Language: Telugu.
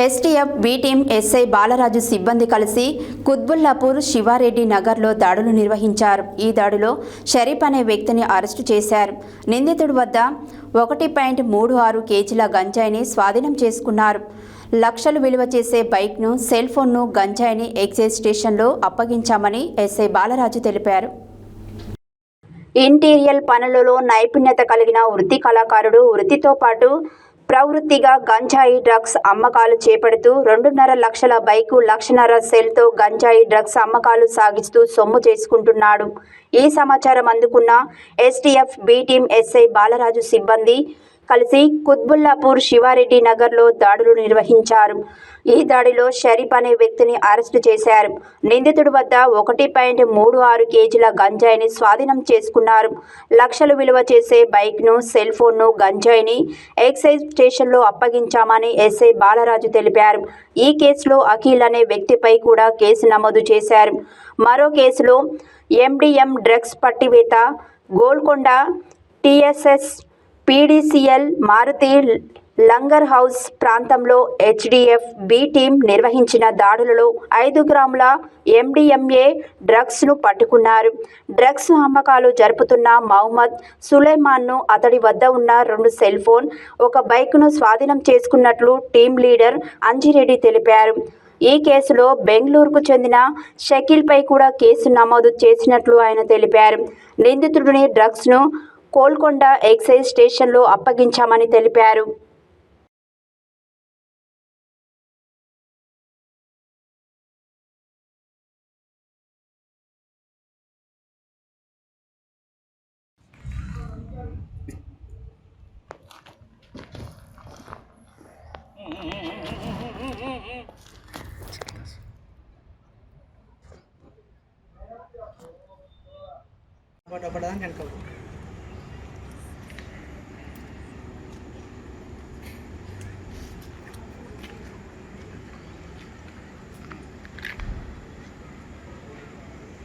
STF B team SI Balaraju సిబ్బంది కలిసి కుత్బుల్లాపూర్ శివారెడ్డి నగర్లో దాడులు నిర్వహించారు. ఈ దాడిలో షరీఫ్ అనే వ్యక్తిని అరెస్టు చేశారు. నిందితుడి వద్ద ఒకటి పాయింట్ మూడు ఆరు కేజీల గంజాయిని స్వాధీనం చేసుకున్నారు. లక్షలు విలువ చేసే బైక్ను సెల్ ఫోన్ను గంజాయిని ఎక్సైజ్ స్టేషన్లో అప్పగించామని ఎస్ఐ బాలరాజు తెలిపారు. ఇంటీరియల్ పనులలో నైపుణ్యత కలిగిన వృత్తి కళాకారుడు వృత్తితో పాటు ప్రవృత్తిగా గంజాయి డ్రగ్స్ అమ్మకాలు చేపడుతూ రెండున్నర లక్షల బైకు లక్షన్నర సెల్తో గంజాయి డ్రగ్స్ అమ్మకాలు సాగిస్తూ సొమ్ము చేసుకుంటున్నాడు. ఈ సమాచారం అందుకున్న STF B team SI Balaraju సిబ్బంది కలిసి కుత్బుల్లాపూర్ శివారెడ్డి నగర్లో దాడులు నిర్వహించారు. ఈ దాడిలో షరీఫ్ అనే వ్యక్తిని అరెస్టు చేశారు. నిందితుడి వద్ద ఒకటి పాయింట్ మూడు ఆరు కేజీల గంజాయిని స్వాధీనం చేసుకున్నారు. లక్షలు విలువ చేసే బైక్ను సెల్ ఫోన్ను గంజాయిని ఎక్సైజ్ స్టేషన్లో అప్పగించామని ఎస్ఐ బాలరాజు తెలిపారు. ఈ కేసులో అఖిల్ అనే వ్యక్తిపై కూడా కేసు నమోదు చేశారు. మరో కేసులో ఎండిఎం డ్రగ్స్ పట్టివేత Golconda TSS PDCL Maruti Langar house ప్రాంతంలో హెచ్డిఎఫ్ బి టీం నిర్వహించిన దాడులలో ఐదు గ్రాముల ఎండిఎంఏ డ్రగ్స్ను పట్టుకున్నారు. డ్రగ్స్ అమ్మకాలు జరుపుతున్న మహమ్మద్ సులైమాన్ను అతడి వద్ద ఉన్న రెండు సెల్ ఫోన్ ఒక బైక్ను స్వాధీనం చేసుకున్నట్లు టీం లీడర్ అంజిరెడ్డి తెలిపారు. ఈ కేసులో బెంగళూరుకు చెందిన షకీల్పై కూడా కేసు నమోదు చేసినట్లు ఆయన తెలిపారు. నిందితుడిని డ్రగ్స్ను కోల్కొండ ఎక్సైజ్ స్టేషన్లో అప్పగించామని తెలిపారు. ఒకటి ఒకటిదానికి